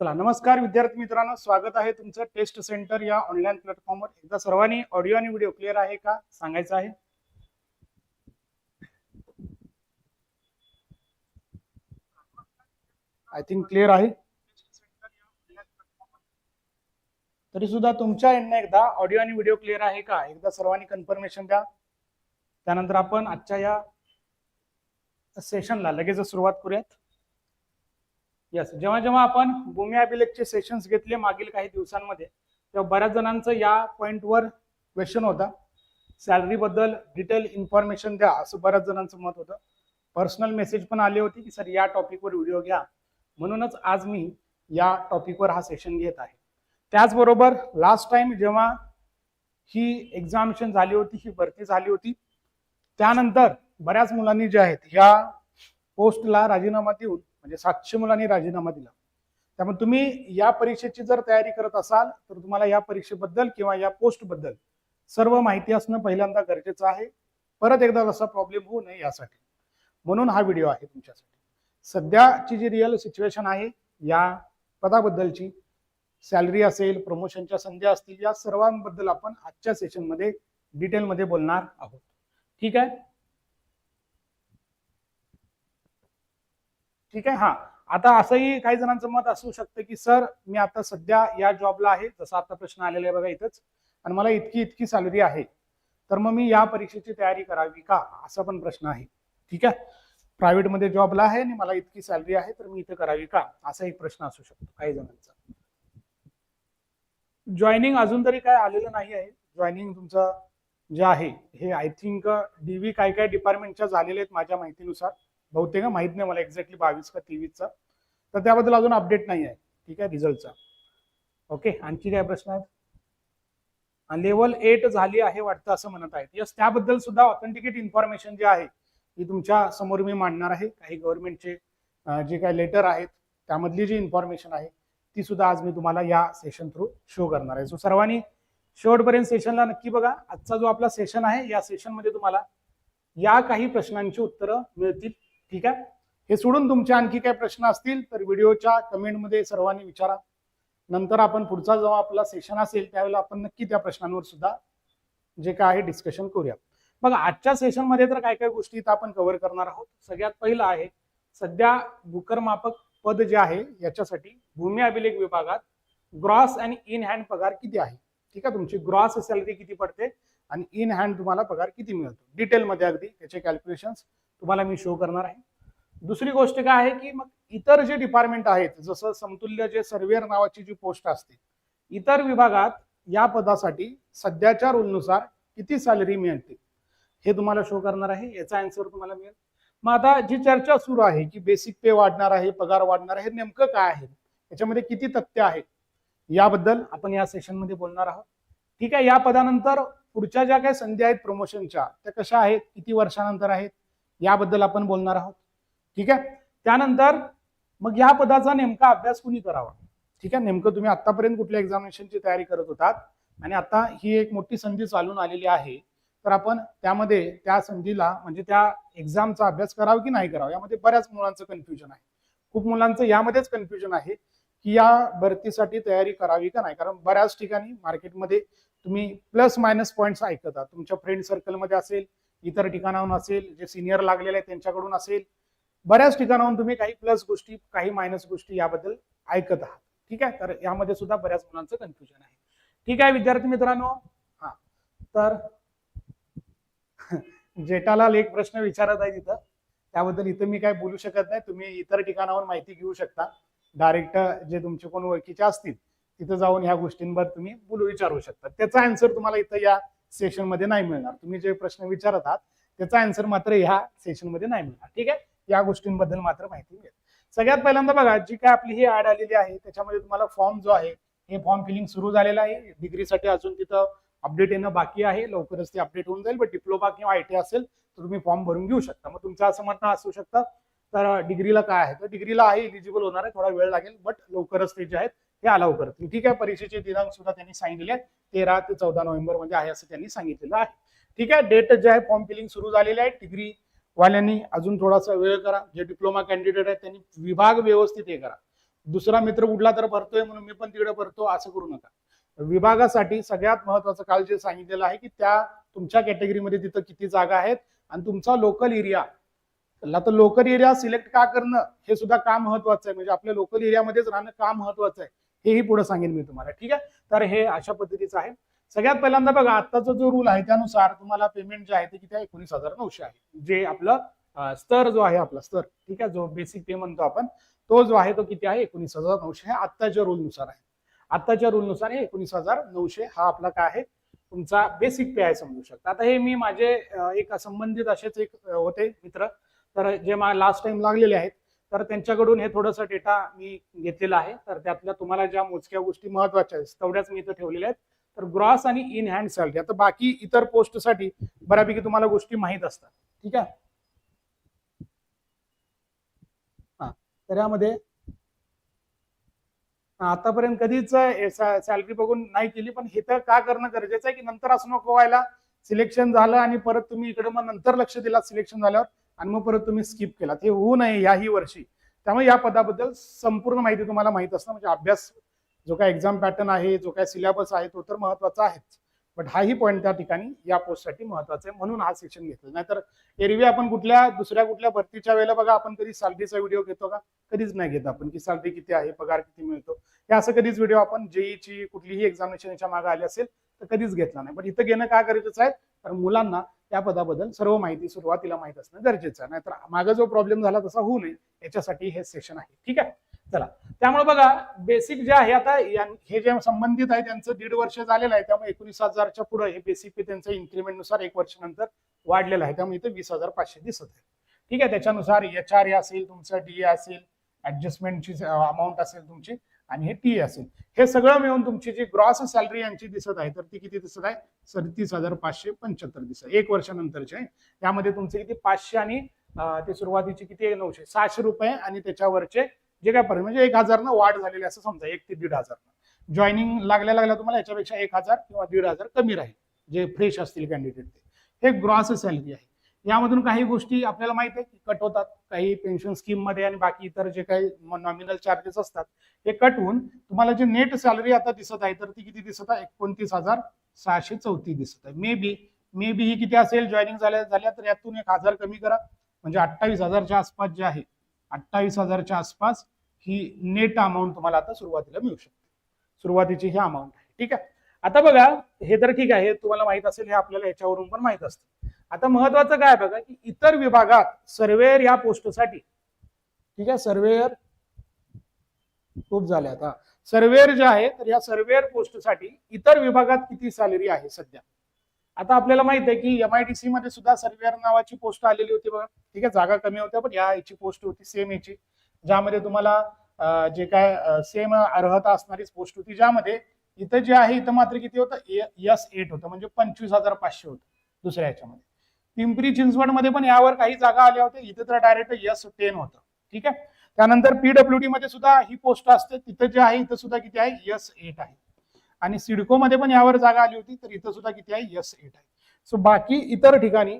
चला नमस्कार विद्यार्थी मित्रांनो स्वागत आहे तुमचं टेस्ट सेंटर या ऑनलाईन प्लॅटफॉर्मवर एकदा सर्वांनी ऑडिओ आणि व्हिडिओ क्लिअर आहे का? सांगायचं आहे? आय थिंक क्लिअर आहे. तरी सुद्धा तुमच्या यांना एकदा ऑडिओ आणि व्हिडिओ क्लिअर आहे का? एकदा सर्वांनी कन्फर्मेशन द्या. त्यानंतर आपण आजच्या या सेशनला लगेच सुरुवात करूयात. येस जेव्हा जेव्हा आपण भूमी अभिलेखचे सेशन्स घेतले मागील काही दिवसांमध्ये तेव्हा बऱ्याच जणांचं या पॉईंटवर क्वेश्चन होता. सॅलरी बद्दल डिटेल इन्फॉर्मेशन द्या असं बऱ्याच जणांचं मत होतं. पर्सनल मेसेज पण आले होते की सर या टॉपिकवर व्हिडिओ घ्या. म्हणूनच आज मी या टॉपिकवर हा सेशन घेत आहे. त्याचबरोबर लास्ट टाइम जेव्हा ही एक्झामिनेशन झाली होती ही भरती झाली होती त्यानंतर बऱ्याच मुलांनी जे आहेत या पोस्टला राजीनामा देऊन म्हणजे सातशे मुलांनी राजीनामा दिला. त्यामुळे तुम्ही या परीक्षेची जर तयारी करत असाल तर तुम्हाला या परीक्षेबद्दल किंवा या पोस्टबद्दल सर्व माहिती असणं पहिल्यांदा गरजेचं आहे. परत एकदा तसा प्रॉब्लेम होऊ नये यासाठी. म्हणून हा व्हिडिओ आहे तुमच्यासाठी. सध्याची जी रिअल सिच्युएशन आहे या पदाबद्दलची सॅलरी असेल प्रमोशनच्या संधी असतील या सर्वांबद्दल आपण आजच्या सेशनमध्ये डिटेलमध्ये बोलणार आहोत. ठीक आहे? ठीक आहे? हा. आता असंही काही जणांचं मत असू शकतं की सर मी आता सध्या या जॉबला आहे. जसा आता प्रश्न आलेला आहे बघा इथंच. आणि मला इतकी इतकी सॅलरी आहे. तर मग मी या परीक्षेची तयारी करावी का? असा पण प्रश्न आहे. ठीक आहे? प्रायव्हेटमध्ये जॉबला आहे आणि मला इतकी सॅलरी आहे तर मी इथं करावी का? असा एक प्रश्न असू शकतो काही जणांचा. जॉईनिंग अजून तरी काय आलेलं नाही आहे. जॉईनिंग तुमचं जे आहे हे आय थिंक डीव्ही काय काय डिपार्टमेंटच्या झालेले आहेत माझ्या माहितीनुसार. बहुतेक माहीत नाही मला एक्झॅक्टली बावीस का तेवीसचा. तर त्याबद्दल अजून अपडेट नाही आहे. ठीक आहे रिझल्टचा ओके आणखी काय प्रश्न आहेत? लेवल एट झाली आहे वाटतं असं म्हणत आहेत. यस त्याबद्दल सुद्धा ऑथेंटिकेट इन्फॉर्मेशन जे आहे ती तुमच्यासमोर मी मांडणार आहे. काही गव्हर्नमेंटचे जे काही लेटर आहेत त्यामधली जी इन्फॉर्मेशन आहे ती सुद्धा आज मी तुम्हाला या सेशन थ्रू शो करणार आहे. सो सर्वांनी शेवटपर्यंत सेशनला नक्की बघा. आजचा जो आपला सेशन आहे या सेशनमध्ये तुम्हाला या काही प्रश्नांची उत्तरं मिळतील. ठीक आहे? हे सोडून तुमचे आणखी काही प्रश्न असतील तर व्हिडिओच्या कमेंटमध्ये सर्वांनी विचारा. नंतर आपण पुढचा जेव्हा आपला सेशन असेल त्यावेळेला आपण नक्की त्या प्रश्नांवर सुद्धा जे काय आहे डिस्कशन करूया बघा आजच्या सेशनमध्ये तर काय काय गोष्टी इथं आपण कव्हर करणार आहोत. सगळ्यात पहिलं आहे सध्या भूकरमापक पद जे आहे याच्यासाठी भूमी अभिलेख विभागात ग्रॉस आणि इन हँड पगार किती आहे? ठीक आहे? तुमची ग्रॉस सॅलरी किती पडते? आणि इन हँड तुम्हाला पगार किती मिळतो? डिटेलमध्ये अगदी त्याचे कॅल्क्युलेशन्स तुम्हाला मी शो करणार आहे. दुसरी गोष्ट काय आहे की मग इतर जे डिपार्टमेंट आहेत जसं समतुल्य जे सर्वेअर नावाची जी पोस्ट असते इतर विभागात या पदासाठी सध्याच्या रूलनुसार किती सॅलरी मिळते हे तुम्हाला शो करणार आहे. याचा आन्सर तुम्हाला मिळेल. मग आता जी चर्चा सुरू आहे की बेसिक पे वाढणार आहे पगार वाढणार आहे नेमकं काय आहे? याच्यामध्ये किती तथ्य आहे? याबद्दल आपण या सेशनमध्ये बोलणार आहोत. ठीक आहे या पदानंतर पुढच्या ज्या काही संधी आहेत प्रमोशनच्या त्या कशा आहेत? किती वर्षानंतर आहेत? याबद्दल आपण बोलणार आहोत. ठीक आहे? त्यानंतर मग या पदाचा नेमका अभ्यास कुणी करावा? ठीक आहे? नेमकं तुम्ही आतापर्यंत कुठल्या एक्झामिनेशनची तयारी करत होतात? आणि आता ही एक मोठी संधी चालून आलेली आहे. तर आपण त्यामध्ये त्या संधीला म्हणजे त्या एक्झामचा अभ्यास करावा की नाही करावा? यामध्ये बऱ्याच मुलांचं कन्फ्युजन आहे. खूप मुलांचं यामध्येच कन्फ्युजन आहे की या भरतीसाठी तयारी करावी का नाही? कारण बऱ्याच ठिकाणी मार्केटमध्ये तुम्ही प्लस मायनस पॉईंट्स ऐकता. तुमच्या फ्रेंड सर्कलमध्ये असेल इतर ठिकाणाहून असेल जे सिनियर लागलेले आहेत त्यांच्याकडून असेल बऱ्याच ठिकाणाहून तुम्ही काही प्लस गोष्टी काही मायनस गोष्टी याबद्दल ऐकत आहात. ठीक आहे? तर यामध्ये सुद्धा बऱ्याच मुलांचं कन्फ्युजन आहे. ठीक आहे विद्यार्थी मित्रांनो? हा. तर जेठालाल एक प्रश्न विचारत आहे तिथं त्याबद्दल इथं मी काय बोलू शकत नाही. तुम्ही इतर ठिकाणाहून माहिती घेऊ शकता. डायरेक्ट जे तुमचे कोण ओळखीचे असतील तिथं जाऊन ह्या गोष्टींवर तुम्ही बोलू विचारू शकता. त्याचा आन्सर तुम्हाला इथं या सेशनमध्ये नाही मिळणार. तुम्ही जे प्रश्न विचारत आहात त्याचा आन्सर मात्र ह्या सेशनमध्ये नाही मिळणार. ठीक आहे? या गोष्टींबद्दल मात्र माहिती मिळेल. सगळ्यात पहिल्यांदा बघा जी काय आपली ही ऍड आलेली आहे त्याच्यामध्ये तुम्हाला फॉर्म जो आहे हे फॉर्म फिलिंग सुरू झालेलं आहे. डिग्रीसाठी अजून तिथं अपडेट येणं बाकी आहे. लवकरच ते अपडेट होऊन जाईल. बट डिप्लोमा किंवा आय टी असेल तर तुम्ही फॉर्म भरून घेऊ शकता. मग तुमचं असं म्हणणं असू शकतं तर डिग्रीला काय आहे? तर डिग्रीला आहे इलिजिबल होणार आहे. थोडा वेळ लागेल बट लवकरच ते जे आहेत ते अलाव करतील ठीक आहे परीक्षेचे दिनांक सुद्धा त्यांनी सांगितले आहेत. तेरा ते चौदा नोव्हेंबरमध्ये आहे असं त्यांनी सांगितलेलं आहे. ठीक आहे डेट जे आहे फॉर्म फिलिंग सुरू झालेले आहे डिग्री वाल्यांनी अजून थोडासा वेळ करा. जे डिप्लोमा कॅन्डिडेट आहेत त्यांनी विभाग व्यवस्थित हे करा. दुसरा मित्र कुठला तर भरतोय म्हणून मी पण तिकडे भरतो असं करू नका. विभागासाठी सगळ्यात महत्वाचं काल जे सांगितलेलं आहे की त्या तुमच्या कॅटेगरीमध्ये तिथं किती जागा आहेत आणि तुमचा लोकल एरिया तर लोकल एरिया सिलेक्ट का करणं हे सुद्धा का महत्वाचं आहे? म्हणजे आपल्या लोकल एरियामध्येच राहणं का महत्वाचं आहे? हेही पुढे सांगेन मी तुम्हाला. ठीक आहे? तर हे अशा पद्धतीचं आहे. सगळ्यात पहिल्यांदा बघा आत्ताचा जो रूल आहे त्यानुसार तुम्हाला पेमेंट जे आहे ते किती आहे? एकोणीस हजार नऊशे आहे. जे आपलं स्तर जो आहे आपला स्तर. ठीक आहे? जो बेसिक पे म्हणतो आपण तो जो आहे तो किती आहे? एकोणीस हजार नऊशे हे आत्ताच्या रूलनुसार आहे. आत्ताच्या रूलनुसार हे एकोणीस हजार नऊशे हा आपला काय आहे? तुमचा बेसिक पे आहे समजू शकता. आता हे मी माझे एक संबंधित असेच एक होते मित्र. तर जे मला लास्ट टाइम लागलेले आहेत तर त्यांच्याकडून हे थोडंसं डेटा मी घेतलेला आहे. तर त्यातल्या तुम्हाला ज्या मोजक्या गोष्टी महत्त्वाच्या आहेत तेवढ्याच मी इथं ठेवलेल्या आहेत. तर ग्रॉस आणि इन हँड सॅलरी आता बाकी इतर पोस्टसाठी बऱ्यापैकी तुम्हाला गोष्टी माहीत असतात. ठीक आहे? हा तर यामध्ये आतापर्यंत कधीच सॅलरी बघून नाही केली पण हे तर का करणं गरजेचं आहे की नंतर असं नको व्हायला? सिलेक्शन झालं आणि परत तुम्ही इकडे मग नंतर लक्ष दिला सिलेक्शन झाल्यावर आणि मग परत तुम्ही स्किप केला हे होऊ नये याही वर्षी. त्यामुळे या पदाबद्दल संपूर्ण माहिती तुम्हाला माहीत असणं म्हणजे अभ्यास जो काय एक्झाम पॅटर्न आहे जो काय सिलेबस आहे तो तर महत्त्वाचा आहेच. बट हाही पॉईंट त्या ठिकाणी या पोस्टसाठी महत्त्वाचा आहे म्हणून हा सेक्शन घेतला. नाहीतर एरवी आपण कुठल्या दुसऱ्या कुठल्या भरतीच्या वेळेला बघा आपण कधी सॅलरीचा व्हिडिओ घेतो का? कधीच नाही घेत आपण की सॅलरी किती आहे पगार किती मिळतो. हे असं कधीच व्हिडिओ आपण जेईची कुठलीही एक्झामिनेशनच्या मागे आली असेल तर कधीच घेतला नाही. पण इथं घेणं का गरजेचं आहे? तर मुलांना त्या पदाबद्दल सर्व माहिती सुरुवातीला माहीत असणं गरजेचं आहे. नाहीतर मागे जो प्रॉब्लेम झाला तसा होऊ नये. याच्यासाठी हे सेशन आहे. ठीक आहे? चला. त्यामुळे बघा बेसिक जे आहे आता हे जे संबंधित आहे त्यांचं दीड वर्ष झालेलं आहे. त्यामुळे एकोणीस हजारच्या पुढे हे बेसिक पे त्यांचं इन्क्रीमेंटनुसार एक वर्षानंतर वाढलेलं आहे. त्यामुळे इथे वीस हजार पाचशे दिसत आहे. ठीक आहे? त्याच्यानुसार एच आर ए असेल तुमचं डी असेल ऍडजस्टमेंटची अमाऊंट असेल तुमची आणि हे टी असेल. हे सगळं मिळून तुमची जी ग्रॉस सॅलरी यांची दिसत आहे तर ती किती दिसत आहे? सदतीस हजार पाचशे पंच्याहत्तर दिसत आहे. एक वर्षानंतरची आहे. त्यामध्ये तुमचे किती? पाचशे आणि ते सुरुवातीचे किती आहे? नऊशे. सहाशे रुपये आणि त्याच्यावरचे जे काय पर्यंत म्हणजे एक हजारनं वाढ झालेली असं समजा एक ते दीड हजार जॉईनिंग लागल्या लागल्या तुम्हाला याच्यापेक्षा एक हजार किंवा दीड हजार कमी राहील जे फ्रेश असतील कॅन्डिडेट ते. हे ग्रॉस सॅलरी आहे. यामधून काही गोष्टी आपल्याला माहीत आहे की कट होतात. काही पेन्शन स्कीममध्ये आणि बाकी इतर जे काही नॉमिनल चार्जेस असतात ते कट होऊन तुम्हाला जे नेट सॅलरी आता दिसत आहे तर ती किती दिसत आहे? एकोणतीस हजार सहाशे चौतीस दिसत आहे. मे बी मे बी ही किती असेल? जॉईनिंग झाल्या झाल्या तर यातून एक हजार कमी करा. म्हणजे अठ्ठावीस हजारच्या आसपास जे आहे अठ्ठावीस हजारच्या आसपास ही नेट अमाऊंट तुम्हाला आता सुरुवातीला मिळू शकते. सुरुवातीची ही अमाऊंट आहे. ठीक आहे? आता बघा हे तर ठीक आहे. तुम्हाला माहीत असेल हे आपल्याला याच्यावरून पण माहीत असतं. आता महत्वाचं काय बघा की इतर विभागात सर्वेअर या पोस्टसाठी ठीक आहे सर्वेअर खूप झाले आता. सर्वेअर जे आहे तर या सर्वेअर पोस्टसाठी इतर विभागात किती सॅलरी आहे सध्या? आता आपल्याला माहीत आहे की एमआयडीसी मध्ये सुद्धा सर्वेअर नावाची पोस्ट आलेली होती बघा. ठीक आहे जागा कमी होत्या पण या याची पोस्ट होती सेम याची. ज्यामध्ये तुम्हाला जे काय सेम अर्हता असणारीच पोस्ट होती ज्यामध्ये इथं जे आहे इथं मात्र किती होतं? यस एट होतं म्हणजे पंचवीस हजार पाचशे होतं दुसऱ्या याच्यामध्ये. पिंपरी चिंचवडमध्ये पण यावर काही जागा आल्या होत्या. इथे तर डायरेक्ट यस टेन होतं. ठीक आहे? त्यानंतर पीडब्ल्यूडी मध्ये सुद्धा ही पोस्ट असते. तिथं जे आहे इथं सुद्धा किती आहे? यस एट आहे. आणि सिडको मध्ये पण यावर जागा आली होती तर इथं सुद्धा किती आहे? यस एट आहे. सो बाकी इतर ठिकाणी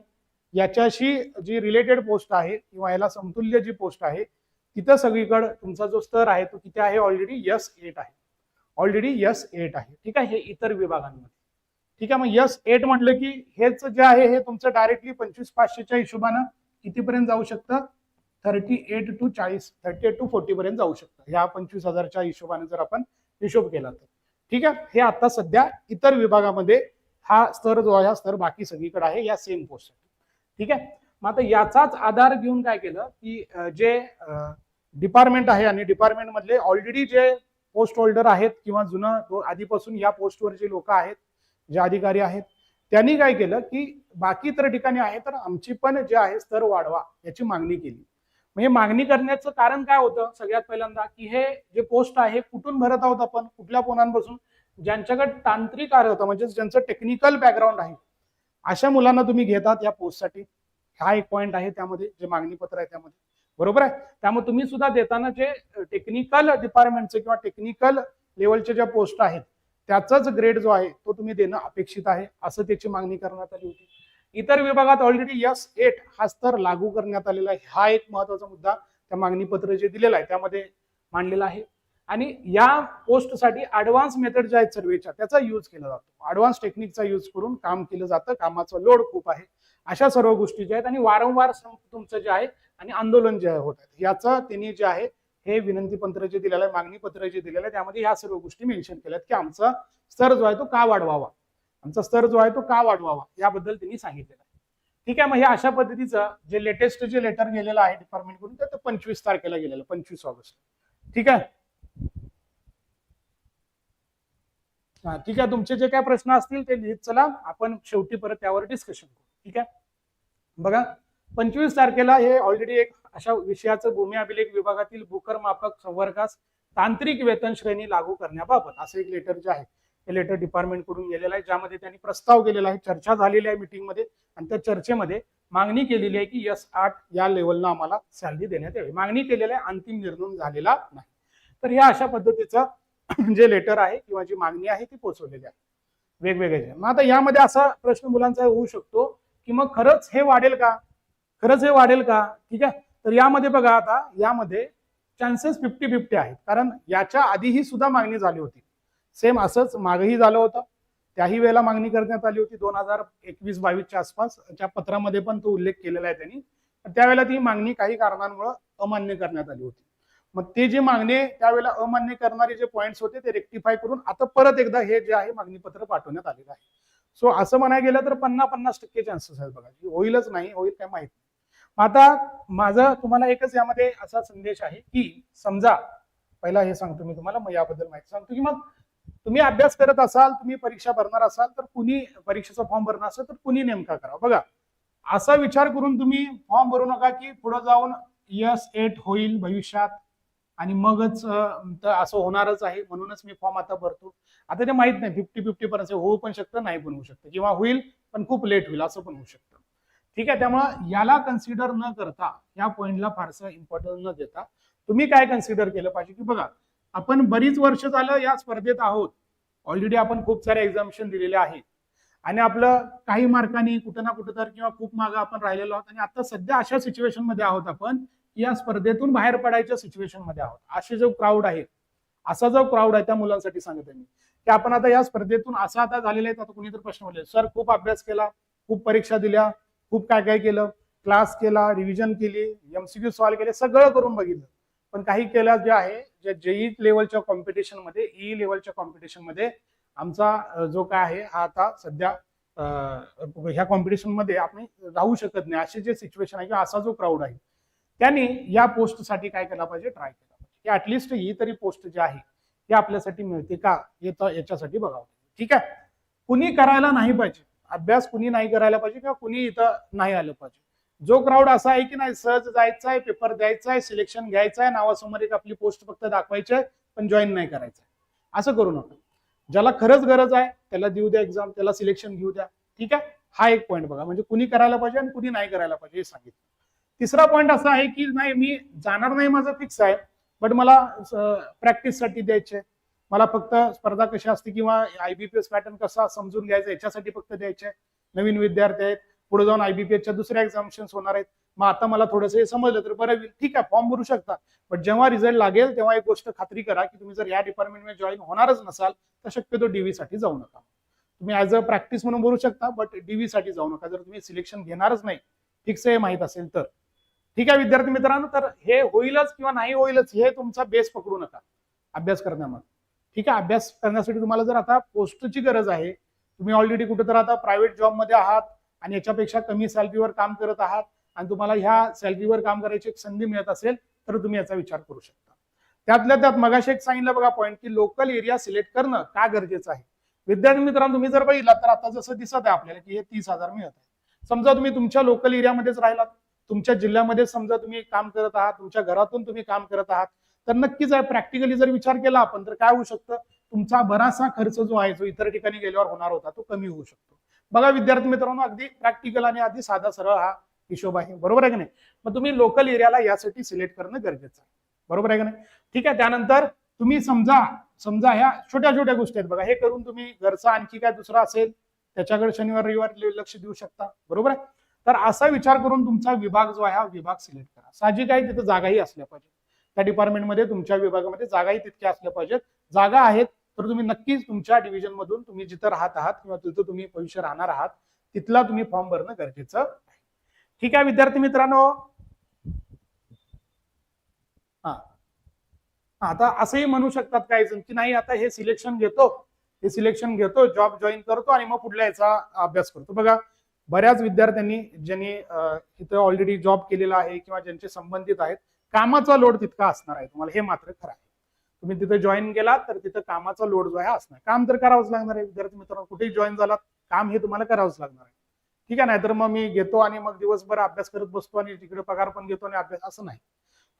याच्याशी जी रिलेटेड पोस्ट आहे किंवा याला समतुल्य जी पोस्ट आहे तिथं सगळीकडे तुमचा जो स्तर आहे तो किती आहे? ऑलरेडी यस एट आहे. ऑलरेडी यस एट आहे. ठीक आहे? हे इतर विभागांमध्ये. ठीक आहे मग यस एट म्हटलं की हेच जे आहे हे तुमचं डायरेक्टली पंचवीस पाचशेच्या हिशोबानं कितीपर्यंत जाऊ शकतं? थर्टी एट टू चाळीस थर्टी एट टू फोर्टी पर्यंत जाऊ शकतं. ह्या पंचवीस हजारच्या हिशोबाने जर आपण हिशोब केला तर. ठीक आहे हे आता सध्या इतर विभागामध्ये हा स्तर जो आहे हा स्तर बाकी सगळीकडे आहे या सेम पोस्ट ठीक आहे मग आता याचाच आधार घेऊन काय केलं की जे डिपार्टमेंट आहे आणि डिपार्टमेंटमधले ऑलरेडी जे पोस्ट होल्डर आहेत किंवा जुनं आधीपासून या पोस्टवर जे लोक आहेत जे अधिकारी आहेत त्यांनी काय केलं की बाकी इतर ठिकाणी आहे तर आमची पण जे आहे स्तर वाढवा याची मागणी केली. म्हणजे मागणी करण्याचं कारण काय होतं? सगळ्यात पहिल्यांदा की हे जे पोस्ट आहे कुठून भरत आहोत आपण? कुठल्या पोनांपासून ज्यांच्याकडे तांत्रिक अर्हता म्हणजे ज्यांचं टेक्निकल बॅकग्राऊंड आहे अशा मुलांना तुम्ही घेतात या पोस्टसाठी हा एक पॉईंट आहे त्यामध्ये जे मागणी पत्र आहे त्यामध्ये. बरोबर आहे? त्यामुळे तुम्ही सुद्धा देताना जे टेक्निकल डिपार्टमेंटचे किंवा टेक्निकल लेवलचे ज्या पोस्ट आहेत त्याचाच ग्रेड जो आहे तो तुम्ही देणं अपेक्षित आहे असं त्याची मागणी करण्यात आली होती. इतर विभागात ऑलरेडी यस एट हा स्तर लागू करण्यात आलेला आहे. हा एक महत्त्वाचा मुद्दा त्या मागणी पत्र जे दिलेलं आहे त्यामध्ये मांडलेला आहे. आणि या पोस्टसाठी ॲडव्हान्स मेथड ज्या आहेत सर्वेच्या त्याचा यूज केला जातो. ॲडव्हान्स टेक्निकचा यूज करून काम केलं जातं कामाचं लोड खूप आहे. अशा सर्व गोष्टी ज्या आहेत आणि वारंवार तुमचं जे आहे आणि आंदोलन जे होत आहे याचं त्यांनी जे आहे हे विनंती पत्र जे दिलेलं आहे मागणी पत्र जे दिलेलं आहे त्यामध्ये ह्या सर्व गोष्टी मेन्शन केल्यात की आमचा स्तर जो आहे तो का वाढवावा? आमचा स्तर जो आहे तो का वाढवावा? याबद्दल त्यांनी सांगितलेलं आहे. ठीक आहे मग हे अशा पद्धतीचं जे लेटेस्ट जे लेटर गेलेलं आहे डिपार्टमेंटकडून ते पंचवीस तारखेला गेलेलं पंचवीस ऑगस्ट. ठीक आहे? हा ठीक आहे. तुमचे जे काय प्रश्न असतील ते लिहित चला. आपण शेवटी परत त्यावर डिस्कशन करू. ठीक आहे? बघा. पंचवीस तारखेला हे ऑलरेडी एक अशा विषयाचं भूमी अभिलेख विभागातील भूकर मापक संवर्गास तांत्रिक वेतन श्रेणी लागू करण्याबाबत असं एक लेटर जे आहे हे लेटर डिपार्टमेंटकडून गेलेलं आहे ज्यामध्ये त्यांनी प्रस्ताव केलेला आहे चर्चा झालेली आहे मिटिंगमध्ये आणि त्या चर्चेमध्ये मागणी केलेली आहे की यस आठ या लेवलला आम्हाला सॅलरी देण्यात यावी. मागणी केलेली आहे अंतिम निर्णय झालेला नाही. तर या अशा पद्धतीचं जे लेटर आहे किंवा जी मागणी आहे ती पोहोचवलेली आहे. वेगवेगळे मग आता यामध्ये असा प्रश्न मुलांचा होऊ शकतो की मग खरंच हे वाढेल का? खरंच हे वाढेल का? ठीक आहे? तर यामध्ये बघा आता यामध्ये चान्सेस फिफ्टी फिफ्टी आहेत. कारण याच्या आधीही सुद्धा मागणी झाली होती. सेम असंच मागही झालं होतं. त्याही वेळेला मागणी करण्यात आली होती दोन हजार एकवीस बावीसच्या आसपास. त्या पत्रामध्ये पण तो उल्लेख केलेला आहे त्यांनी. त्यावेळेला ती मागणी काही कारणांमुळे अमान्य करण्यात आली होती. मग ते जे मागणी त्यावेळेला अमान्य करणारे जे पॉईंट्स होते ते रेक्टिफाय करून आता परत एकदा हे जे आहे मागणी पत्र पाठवण्यात आलेलं आहे. सो असं म्हणायला गेलं तर पन्नास पन्नास टक्के चान्सेस आहेत बघा. होईलच नाही होईल काय माहीत नाही. आता माझा तुम्हाला एकच यामध्ये असा संदेश आहे की समजा पहिला हे सांगतो मी तुम्हाला मग याबद्दल माहिती सांगतो की मग तुम्ही अभ्यास करत असाल तुम्ही परीक्षा भरणार असाल तर कुणी परीक्षेचा फॉर्म भरणार असाल तर कुणी नेमका करा बघा असा विचार करून तुम्ही फॉर्म भरू नका की पुढे जाऊन यस एट होईल भविष्यात आणि मगच तर असं होणारच आहे म्हणूनच मी फॉर्म आता भरतो. आता ते माहीत नाही फिफ्टी फिफ्टी पर्यंत होऊ पण शकतं नाही पण होऊ शकतं. किंवा होईल पण खूप लेट होईल असं पण होऊ शकतं. ठीक आहे? त्यामुळं याला कन्सिडर न करता या पॉइंटला फारसं इम्पॉर्टन्स न देता तुम्ही काय कन्सिडर केलं पाहिजे? की बघा आपण बरीच वर्ष झालं या स्पर्धेत आहोत. ऑलरेडी आपण खूप सारे एक्झामिशन दिलेले आहेत. आणि आपलं काही मार्कांनी कुठं ना कुठं तर किंवा खूप मागं आपण राहिलेलो आहोत. आणि आता सध्या अशा सिच्युएशनमध्ये आहोत आपण या स्पर्धेतून बाहेर पडायच्या सिच्युएशनमध्ये आहोत. असे जो क्राऊड आहे असा जो क्राऊड आहे त्या मुलांसाठी सांगत आहे मी. की आपण आता या स्पर्धेतून असा आता झालेला आहे आता कुणीतरी प्रश्न म्हणले सर खूप अभ्यास केला खूप परीक्षा दिल्या खूप काय काय केलं? क्लास केला रिव्हिजन केली एमसीक्यू सॉल्व केले सगळं करून बघितलं. पण काही केल्या जे आहे जे जेई लेवलच्या कॉम्पिटिशनमध्ये ई लेवलच्या कॉम्पिटिशनमध्ये आमचा जो काय आहे हा आता सध्या ह्या कॉम्पिटिशनमध्ये आपण राहू शकत नाही. असे जे सिच्युएशन आहे किंवा असा जो क्राऊड आहे त्यांनी या पोस्टसाठी काय केला पाहिजे? ट्राय केला पाहिजे. की ऍटलिस्ट ही तरी पोस्ट जी आहे ती आपल्यासाठी मिळते का? हे याच्यासाठी बघावं ठीक आहे? कुणी करायला नाही पाहिजे. अभ्यास कुणी नाही करायला पाहिजे किंवा कुणी इथं नाही आलं पाहिजे. जो क्राऊड असा आहे की नाही सहज जायचा आहे पेपर द्यायचा आहे सिलेक्शन घ्यायचं आहे नावासमोर एक आपली पोस्ट फक्त दाखवायची आहे पण जॉईन नाही करायचं असं करू नका. ज्याला खरंच गरज आहे त्याला देऊ द्या एक्झाम त्याला सिलेक्शन घेऊ द्या. ठीक आहे? हा एक पॉईंट बघा. म्हणजे कुणी करायला पाहिजे आणि कुणी नाही करायला पाहिजे हे सांगितलं. तिसरा पॉईंट असा आहे की नाही मी जाणार नाही माझं फिक्स आहे बट मला प्रॅक्टिससाठी द्यायचे मला फक्त स्पर्धा कशी असते किंवा आयबीपीएस पॅटर्न कसा समजून घ्यायचा याच्यासाठी फक्त द्यायचे. नवीन विद्यार्थी आहेत पुढे जाऊन आयबीपीएसच्या दुसऱ्या एक्झामिशन होणार आहेत. मग आता मला थोडंसं हे समजलं तर बरं होईल. ठीक आहे फॉर्म भरू शकता. बट जेव्हा रिझल्ट लागेल तेव्हा एक गोष्ट खात्री करा की तुम्ही जर या डिपार्टमेंटमध्ये जॉईन होणारच नसाल तर शक्यतो डीव्ही साठी जाऊ नका. तुम्ही ऍज अ प्रॅक्टिस म्हणून भरू शकता बट डीव्ही साठी जाऊ नका. जर तुम्ही सिलेक्शन घेणारच नाही फिक्स हे माहीत असेल तर. ठीक आहे विद्यार्थी मित्रांनो तर हे होईलच किंवा नाही होईलच हे तुमचा बेस पकडू नका. अभ्यास करण्यामध्ये ठीक आहे अभ्यास करण्यासाठी तुम्हाला जर आता पोस्टची गरज आहे तुम्ही ऑलरेडी कुठे तर आता प्रायव्हेट जॉबमध्ये आहात आणि याच्यापेक्षा कमी सॅलरीवर काम करत आहात आणि तुम्हाला ह्या सॅलरीवर काम करायची एक संधी मिळत असेल तर तुम्ही याचा विचार करू शकता. त्यातल्या त्यात मगाशी एक सांगितलं बघा पॉईंट की लोकल एरिया सिलेक्ट करणं का गरजेचं आहे? विद्यार्थी मित्रांनो तुम्ही जर बघितला तर आता जसं दिसत आहे आपल्याला की हे तीस हजार मिळत आहे. समजा तुम्ही तुमच्या लोकल एरियामध्येच राहिलात तुमच्या जिल्ह्यामध्ये समजा तुम्ही काम करत आहात तुमच्या घरातून तुम्ही काम करत आहात तर नक्कीच आहे प्रॅक्टिकली जर विचार केला आपण तर काय होऊ शकतं? तुमचा बराचसा खर्च जो आहे जो इतर ठिकाणी गेल्यावर होणार होता तो कमी होऊ शकतो. बघा विद्यार्थी मित्रांनो अगदी प्रॅक्टिकल आणि अगदी साधा सरळ हा हिशोब आहे. बरोबर आहे की नाही? मग तुम्ही लोकल एरियाला यासाठी सिलेक्ट करणं गरजेचं आहे. बरोबर आहे की नाही? ठीक आहे त्यानंतर तुम्ही समजा समजा ह्या छोट्या छोट्या गोष्टी आहेत. बघा हे करून तुम्ही घरचा आणखी काय दुसरा असेल त्याच्याकडे शनिवार रविवार लक्ष देऊ शकता. बरोबर आहे? तर असा विचार करून तुमचा विभाग जो आहे हा विभाग सिलेक्ट करा. साहजिक आहे तिथं जागाही असल्या पाहिजे. त्या डिपार्टमेंटमध्ये तुमच्या विभागामध्ये जागाही तितक्या असल्या पाहिजेत. जागा आहेत तर तुम्ही नक्कीच तुमच्या डिव्हिजन मधून तुम्ही जिथं राहत आहात किंवा तिथं तुम्ही भविष्य राहणार आहात तिथला तुम्ही फॉर्म भरणं गरजेचं आहे. ठीक आहे विद्यार्थी मित्रांनो? हा. आता असंही म्हणू शकतात काही जण की नाही आता हे सिलेक्शन घेतो. हे सिलेक्शन घेतो जॉब जॉईन करतो आणि मग पुढल्या याचा अभ्यास करतो. बघा बऱ्याच विद्यार्थ्यांनी ज्यांनी इथं ऑलरेडी जॉब केलेला आहे किंवा ज्यांचे संबंधित आहेत कामाचा लोड तितका असणार आहे. तुम्हाला हे मात्र खरं आहे. तुम्ही तिथे जॉईन केलात तर तिथं कामाचा लोड जो आहे असणार. काम तर करावंच लागणार आहे. विद्यार्थी मित्रांनो कुठेही जॉईन झालात काम हे तुम्हाला करावंच लागणार आहे. ठीक आहे नाहीतर मग मी घेतो आणि मग दिवसभर अभ्यास करत बसतो आणि तिकडे पगार पण घेतो आणि अभ्यास असं नाही.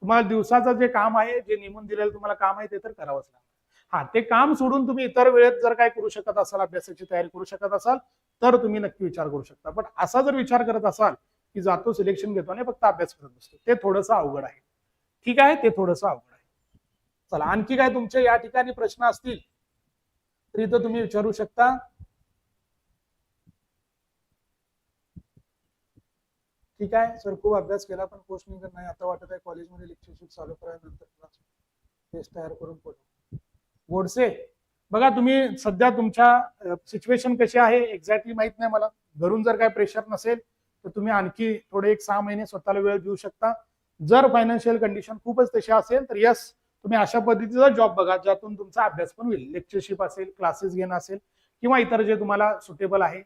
तुम्हाला दिवसाचं जे काम आहे जे नेमून दिलेलं तुम्हाला काम आहे ते तर करावंच लागणार. हा ते काम सोडून तुम्ही इतर वेळेत जर काय करू शकत असाल अभ्यासाची तयारी करू शकत असाल तर तुम्ही नक्की विचार करू शकता. पण असा जर विचार करत असाल की जातो सिलेक्शन घेतो आणि फक्त अभ्यास करत बसतो. ते थोडंसं अवघड आहे. ठीक आहे ते थोडंसं अवघड आहे. चला आणखी काय तुमचे या ठिकाणी प्रश्न असतील तर इथं तुम्ही विचारू शकता. ठीक आहे सर खूप अभ्यास केला पण पोस्ट निघत नाही. आता वाटत आहे कॉलेजमध्ये लेक्चरशिप चालू करायनंतर टेस्ट तयार करून पडू गोडसे बघा तुम्ही सध्या तुमच्या सिच्युएशन कशी आहे? एक्झॅक्टली माहीत नाही मला. घरून जर काय प्रेशर नसेल तर तुम्ही आणखी थोडे एक सहा महिने स्वतःला वेळ देऊ शकता. जर फायनान्शियल कंडिशन खूपच तशी असेल तर यस तुम्ही अशा पद्धतीचा जॉब बघा ज्यातून तुमचा अभ्यास पण होईल. लेक्चरशिप असेल क्लासेस घेणं असेल किंवा इतर जे तुम्हाला सुटेबल आहे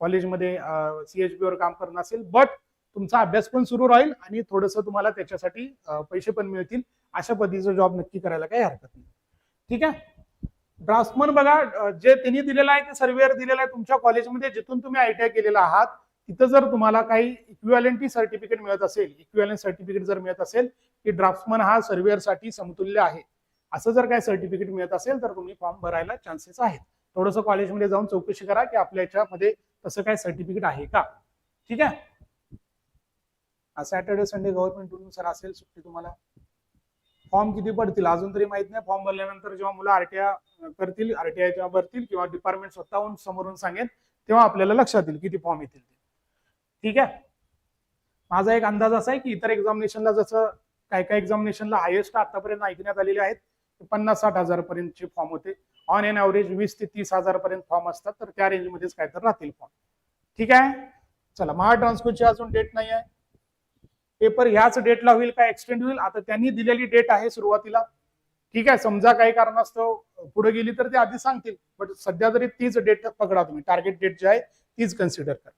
कॉलेजमध्ये सीएचबी वर काम करणं असेल बट तुमचा अभ्यास पण सुरू राहील आणि थोडंसं तुम्हाला त्याच्यासाठी पैसे पण मिळतील. अशा पद्धतीचा जॉब नक्की करायला काही हरकत नाही. ठीक आहे? ड्राफ्टमन बघा जे त्यांनी दिलेलं आहे ते सर्वेअर दिलेलं आहे तुमच्या कॉलेजमध्ये जिथून तुम्ही आयटीआय केलेला आहात तिथं जर तुम्हाला काही इक्विवॅलेंटी सर्टिफिकेट मिळत असेल इक्विवॅलेंट सर्टिफिकेट जर मिळत असेल की ड्राफ्टमन हा सर्वेअरसाठी समतुल्य आहे. असं जर काही सर्टिफिकेट मिळत असेल तर तुम्ही फॉर्म भरायला चान्सेस आहेत. थोडंसं कॉलेजमध्ये जाऊन चौकशी करा की आपल्या याच्यामध्ये तसं काय सर्टिफिकेट आहे का? ठीक आहे? सॅटर्डे संडे गव्हर्नमेंटनुसार असेल सुट्टी तुम्हाला. फॉर्म किती पडतील? अजून तरी माहीत नाही. फॉर्म भरल्यानंतर जेव्हा मुलं आरटीआय करतील आरटीआय जेव्हा भरतील किंवा डिपार्टमेंट स्वतःहून समोरून सांगेल तेव्हा आपल्याला लक्षात येईल किती फॉर्म येतील ते. ठीक आहे? माझा एक अंदाज असा आहे की इतर एक्झामिनेशनला जसं काय काय एक्झामिनेशनला हायेस्ट आतापर्यंत ऐकण्यात आलेले आहेत पन्नास साठ हजार पर्यंतचे फॉर्म होते. ऑन एन ॲव्हरेज वीस ते तीस हजार पर्यंत फॉर्म असतात तर त्या रेंजमध्येच काय तर राहतील फॉर्म ठीक आहे? चला महा ट्रान्सकोची अजून डेट नाही आहे. पेपर ह्याच डेटला होईल का एक्सटेंड होईल? आता त्यांनी दिलेली डेट आहे सुरुवातीला. ठीक आहे समजा काही कारणास्तव पुढे गेली तर ते आधी सांगतील. बट सध्या तरी तीच डेट पकडा तुम्ही. टार्गेट डेट जी आहे तीच कन्सिडर करा.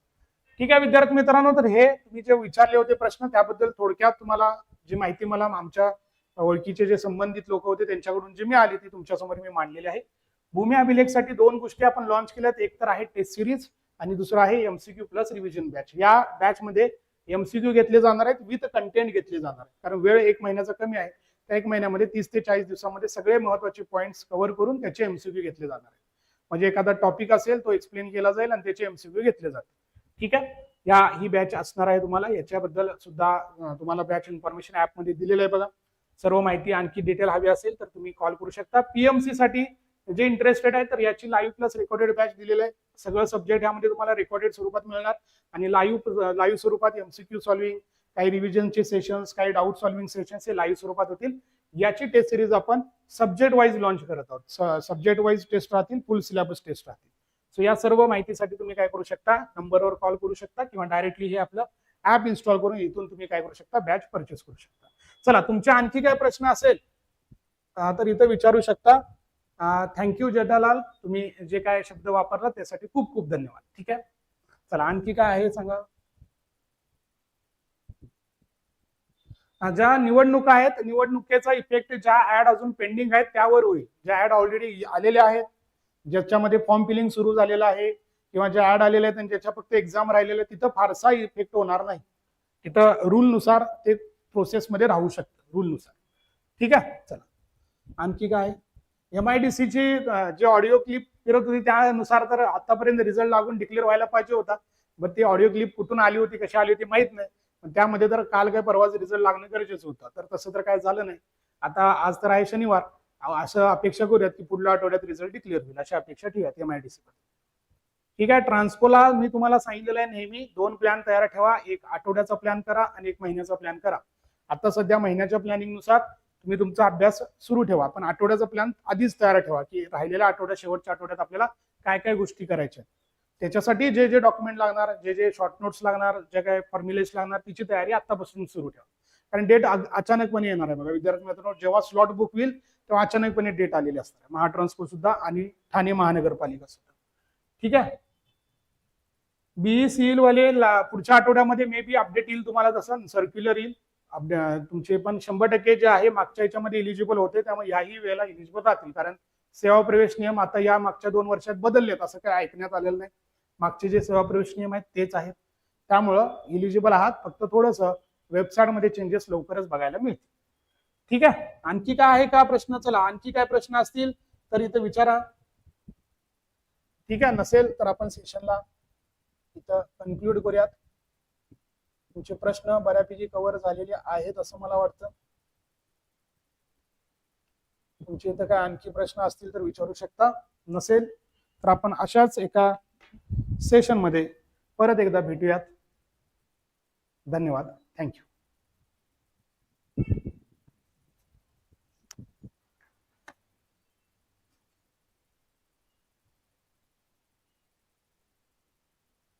ठीक आहे विद्यार्थी मित्रांनो तर हे तुम्ही जे विचारले होते प्रश्न त्याबद्दल थोडक्यात तुम्हाला जी माहिती मला आमच्या ओळखीचे जे संबंधित लोक होते त्यांच्याकडून जी मिळाली ती तुमच्यासमोर मी मांडलेली आहे. भूमी अभिलेखसाठी दोन गोष्टी आपण लॉन्च केल्यात. एक तर आहे टेस्ट सिरीज आणि दुसरं आहे एमसीक्यू प्लस रिव्हिजन बॅच या बॅच मध्ये एमसीक्यू घेतले जाणार आहेत विथ कंटेंट घेतले जाणार आहेत. कारण वेळ एक महिन्याचा कमी आहे. त्या एक महिन्यामध्ये तीस ते चाळीस दिवसामध्ये सगळे महत्त्वाचे पॉईंट्स कव्हर करून त्याचे एमसीक्यू घेतले जाणार आहेत. म्हणजे एखादा टॉपिक असेल तो एक्सप्लेन केला जाईल आणि त्याचे एमसीक्यू घेतले जातील. ठीक आहे? या ही बॅच असणार आहे तुम्हाला. याच्याबद्दल सुद्धा तुम्हाला बॅच इन्फॉर्मेशन ऍपमध्ये दिलेलं आहे बघा. सर्व माहिती आणखी डिटेल हवी असेल तर तुम्ही कॉल करू शकता. पीएमसी साठी जे इंटरेस्टेड आहे तर याची लाईव्ह प्लस रेकॉर्डेड बॅच दिलेलं आहे. सगळं सब्जेक्ट यामध्ये तुम्हाला रेकॉर्डेड स्वरूपात मिळणार. आणि लाईव्ह लाईव्ह स्वरूपात एमसीक्यू सॉल्विंग काही रिव्हिजनचे सेशन्स काही डाऊट सॉल्विंग सेशन्स हे लाईव्ह स्वरूपात होतील. याची टेस्ट सिरीज आपण सब्जेक्ट वाईज लॉन्च करत आहोत. सब्जेक्ट वाईज टेस्ट राहतील फुल सिलेबस टेस्ट राहतील. सो या सर्व माहितीसाठी तुम्ही काय करू शकता? नंबरवर कॉल करू शकता किंवा डायरेक्टली हे आपलं ऍप इन्स्टॉल करून इथून तुम्ही काय करू शकता? बॅच परचेस करू शकता. चला तुमचे आणखी काय प्रश्न असेल तर इथं विचारू शकता. थँक्यू जेठालाल तुम्ही जे काय शब्द वापरला त्यासाठी खूप खूप धन्यवाद. ठीक आहे? चला आणखी काय आहे सांगा? ज्या निवडणुका आहेत निवडणुकीचा इफेक्ट ज्या ऍड अजून पेंडिंग आहेत त्यावर होईल. ज्या ऍड ऑलरेडी आलेल्या आहेत ज्याच्यामध्ये फॉर्म फिलिंग सुरू झालेलं आहे किंवा ज्या ऍड आलेले आहेत आणि ज्याच्या फक्त एक्झाम राहिलेल्या तिथं फारसा इफेक्ट होणार नाही. तिथं रूलनुसार ते प्रोसेसमध्ये राहू शकतं रूलनुसार ठीक आहे? चला. आणखी काय? एम आय डी सीची जे ऑडिओ क्लिप फिरत होती त्यानुसार तर आतापर्यंत रिझल्ट लागून डिक्लेअर व्हायला पाहिजे होता. बट ती ऑडिओ क्लिप कुठून आली होती कशी आली होती माहीत नाही. पण त्यामध्ये तर काल काय परवाच रिझल्ट लागणं गरजेचं होतं. तर तसं तर काय झालं नाही. आता आज तर आहे शनिवार. असं अपेक्षा करूयात की पुढल्या आठवड्यात रिझल्ट डिक्लेअर होईल. अशी अपेक्षा ठेवूयात एम आय डी सी ठीक आहे ट्रान्सपोला मी तुम्हाला सांगितलेलं आहे नेहमी दोन प्लॅन तयार ठेवा. एक आठवड्याचा प्लॅन करा आणि एक महिन्याचा प्लॅन करा. आता सध्या महिन्याच्या प्लॅनिंगनुसार तुम्ही तुमचा अभ्यास सुरू ठेवा. पण आठवड्याचा प्लॅन आधीच तयार ठेवा की राहिलेल्या आठवड्या शेवटच्या आठवड्यात आपल्याला काय काय गोष्टी करायच्या त्याच्यासाठी जे जे डॉक्युमेंट लागणार जे जे शॉर्ट नोट्स लागणार जे काय फॉर्म्युलेस लागणार तिची तयारी आतापासून सुरू ठेवा. कारण डेट अचानकपणे येणार आहे बघा. विद्यार्थी मित्रांनो जेव्हा स्लॉट बुक होईल तेव्हा अचानकपणे डेट आलेले असतात महाट्रान्सपोर्ट सुद्धा आणि ठाणे महानगरपालिका सुद्धा. ठीक आहे? बीई सील वाले पुढच्या आठवड्यामध्ये मे बी अपडेट येईल तुम्हाला तसं सर्क्युलर येईल. तुमचे पण शंभर टक्के जे आहे मागच्या याच्यामध्ये इलिजिबल होते त्यामुळे याही वेळेला इलिजिबल राहतील. कारण सेवा प्रवेश नियम आता या मागच्या दोन वर्षात बदललेत असं काही ऐकण्यात आलेलं नाही. मागचे जे सेवा प्रवेश नियम आहेत तेच आहेत. त्यामुळं इलिजिबल आहात. फक्त थोडंसं वेबसाईटमध्ये चेंजेस लवकरच बघायला मिळतील. ठीक आहे? आणखी काय आहे का प्रश्न? चला आणखी काय प्रश्न असतील तर इथं विचारा. ठीक आहे? नसेल तर आपण सेशनला इथं कन्क्लूड करूयात. तुमचे प्रश्न बऱ्यापैकी कव्हर झालेले आहेत असं मला वाटतं. तुमचे इथं काय आणखी प्रश्न असतील तर विचारू शकता. नसेल तर आपण अशाच एका सेशनमध्ये परत एकदा भेटूयात. धन्यवाद. थँक्यू